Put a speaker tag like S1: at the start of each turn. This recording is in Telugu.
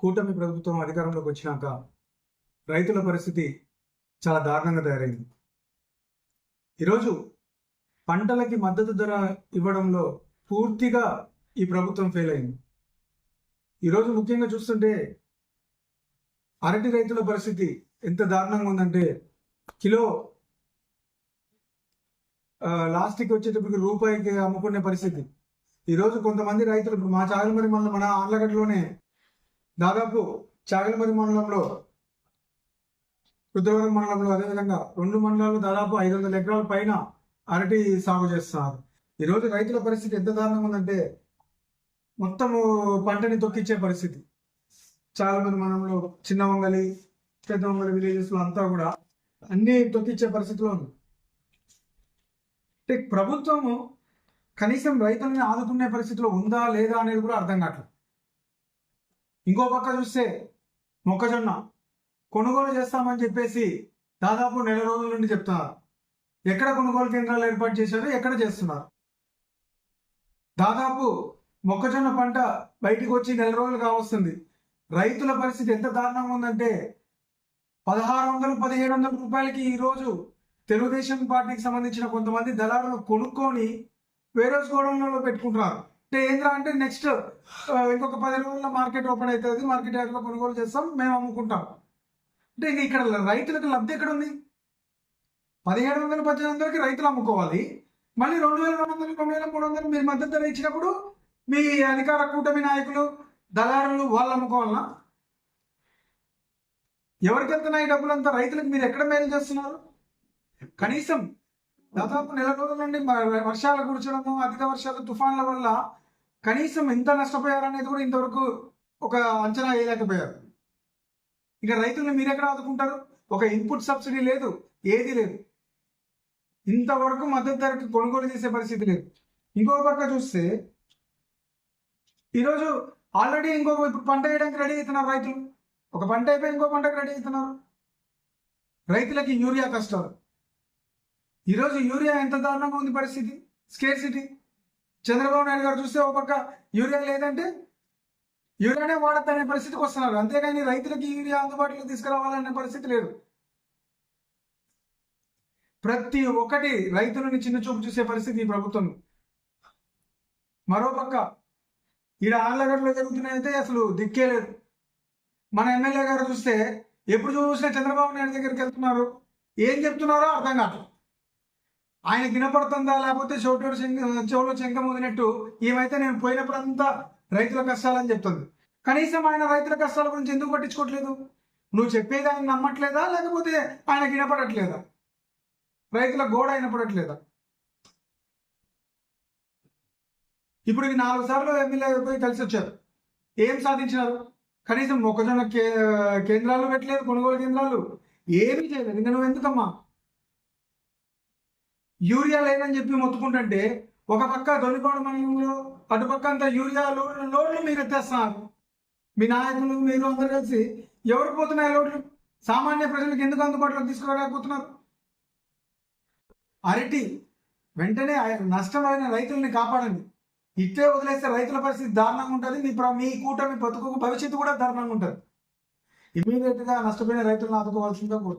S1: కూటమి ప్రభుత్వం అధికారంలోకి వచ్చినాక రైతుల పరిస్థితి చాలా దారుణంగా తయారైంది. ఈరోజు పంటలకి మద్దతు ధర ఇవ్వడంలో పూర్తిగా ఈ ప్రభుత్వం ఫెయిల్ అయింది. ఈరోజు ముఖ్యంగా చూస్తుంటే అరటి రైతుల పరిస్థితి ఎంత దారుణంగా ఉందంటే కిలో లాస్ట్కి వచ్చేటప్పటికి రూపాయికి అమ్ముకునే పరిస్థితి. ఈరోజు కొంతమంది రైతులు ఇప్పుడు మా చాగలమరి మండలం మన ఆన్లగడ్డలోనే దాదాపు చాగలమరి మండలంలో రుద్రవరం మండలంలో అదేవిధంగా రెండు మండలాల్లో దాదాపు ఐదు వందల ఎకరాల పైన అరటి సాగు చేస్తున్నారు. ఈరోజు రైతుల పరిస్థితి ఎంత దారుణంగా ఉందంటే మొత్తము పంటని తొక్కిచ్చే పరిస్థితి. చాలా మంది మండలంలో చిన్న వంగలి పెద్ద వంగలి విలేజెస్లో అంతా కూడా అన్నీ తొక్కిచ్చే పరిస్థితిలో ఉంది. అంటే ప్రభుత్వము కనీసం రైతుల్ని ఆదుకునే పరిస్థితిలో ఉందా లేదా అనేది కూడా అర్థం కావట్లేదు. ఇంకో పక్క చూస్తే మొక్కజొన్న కొనుగోలు చేస్తామని చెప్పేసి దాదాపు నెల రోజుల నుండి చెప్తున్నారు. ఎక్కడ కొనుగోలు కేంద్రాలు ఏర్పాటు చేశారో ఎక్కడ చేస్తున్నారు? దాదాపు మొక్కజొన్న పంట బయటికి వచ్చి నెల రోజులు కావస్తుంది. రైతుల పరిస్థితి ఎంత దారుణంగా ఉందంటే పదహారు వందలు పదిహేడు వందల రూపాయలకి ఈరోజు తెలుగుదేశం పార్టీకి సంబంధించిన కొంతమంది దళారులు కొనుక్కొని వేరే గోడౌన్లలో పెట్టుకుంటున్నారు. అంటే ఏంద్రా అంటే నెక్స్ట్ ఇంకొక పది రోజుల్లో మార్కెట్ ఓపెన్ అవుతుంది మార్కెట్ యార్డ్లో కొనుగోలు చేస్తాం మేము అమ్ముకుంటాం. అంటే ఇంకా ఇక్కడ రైతులకు లబ్ధి ఎక్కడ ఉంది పదిహేడు వందలు పద్దెనిమిది వందలకి రైతులు అమ్ముకోవాలి. మళ్ళీ రెండు వేల రెండు వందలు రెండు వేల మూడు వందలు మీరు మద్దతు ధర ఇచ్చినప్పుడు మీ అధికార కూటమి నాయకులు దళారులు వాళ్ళు అమ్ముకోవాలనా? ఎవరికి వెళ్తున్నాయి ఈ డబ్బులంతా రైతులకు? మీరు ఎక్కడ మేలు చేస్తున్నారు? కనీసం దాదాపు నెల రోజుల నుండి వర్షాలు కురచడము అధిక వర్షాలు తుఫాన్ల వల్ల కనీసం ఎంత నష్టపోయారనేది కూడా ఇంతవరకు ఒక అంచనా వేయలేకపోయారు. ఇక రైతులను మీరు ఎక్కడ ఆదుకుంటారు? ఒక ఇన్పుట్ సబ్సిడీ లేదు ఏది లేదు. ఇంతవరకు మద్దతు ధరకి కొనుగోలు చేసే పరిస్థితి లేదు. ఇంకో పక్క చూస్తే ఈరోజు ఆల్రెడీ ఇంకొక ఇప్పుడు పంట వేయడానికి రెడీ అవుతున్నారు రైతులు. ఒక పంట అయిపోయి ఇంకో పంటకు రెడీ అవుతున్నారు. రైతులకి యూరియా కష్టాలు ఈరోజు యూరియా ఎంత దారుణంగా ఉంది పరిస్థితి? స్కేర్ సిటీ చంద్రబాబు నాయుడు గారు చూస్తే ఒక పక్క యూరియా లేదంటే యూరియానే వాడద్దనే పరిస్థితికి వస్తున్నారు. అంతేగాని రైతులకి యూరియా అందుబాటులో తీసుకురావాలనే పరిస్థితి లేదు. ప్రతి ఒక్కటి రైతులని చిన్న చూపు చూసే పరిస్థితి ఈ ప్రభుత్వం. మరోపక్క ఈడ ఆళ్ళగడ్డలో జరుగుతున్నాయంటే అసలు దిక్కే లేదు. మన ఎమ్మెల్యే గారు చూస్తే ఎప్పుడు చూసినా చంద్రబాబు నాయుడు దగ్గరికి వెళ్తున్నారు. ఏం చెప్తున్నారో అర్థం కాదు. ఆయన వినపడుతుందా? లేకపోతే చోటూరు చెవులో చెంక ఊదినట్టు ఏమైతే నేను పోయినప్పుడంతా రైతుల కష్టాలని చెప్తుంది. కనీసం ఆయన రైతుల కష్టాల గురించి ఎందుకు పట్టించుకోవట్లేదు? నువ్వు చెప్పేది ఆయన నమ్మట్లేదా? లేకపోతే ఆయన వినపడట్లేదా? రైతుల గోడ వినపడట్లేదా ఇప్పుడు నాలుగు సార్లు ఎమ్మెల్యే పోయి కలిసి వచ్చారు. ఏం సాధించినారు? కనీసం మొక్కజొన్న కే కేంద్రాలు పెట్టలేదు కొనుగోలు కేంద్రాలు. ఏమీ చేయలేదు. ఇంకా నువ్వు ఎందుకమ్మా? యూరియా లేదని చెప్పి మొత్తుకుంటుంటే ఒక పక్క దొనికోడ మండలంలో అటు పక్క అంతా యూరియా లోడ్లు లోడ్లు మీరు ఎత్తేస్తున్నారు మీ నాయకులు మీరు అందరు కలిసి ఎవరు పోతున్నాయి లోడ్లు సామాన్య ప్రజలకు ఎందుకు అందుబాటులో తీసుకురాకపోతున్నారు అరటి వెంటనే నష్టమైన రైతుల్ని కాపాడండి. ఇట్టే వదిలేస్తే రైతుల పరిస్థితి దారుణంగా ఉంటుంది. మీ ప్ర- మీ కూటమి బతుకు భవిష్యత్తు కూడా దారుణంగా ఉంటుంది. ఇమీడియట్గా నష్టపోయిన రైతులను ఆదుకోవాల్సిందిగా కోరుతుంది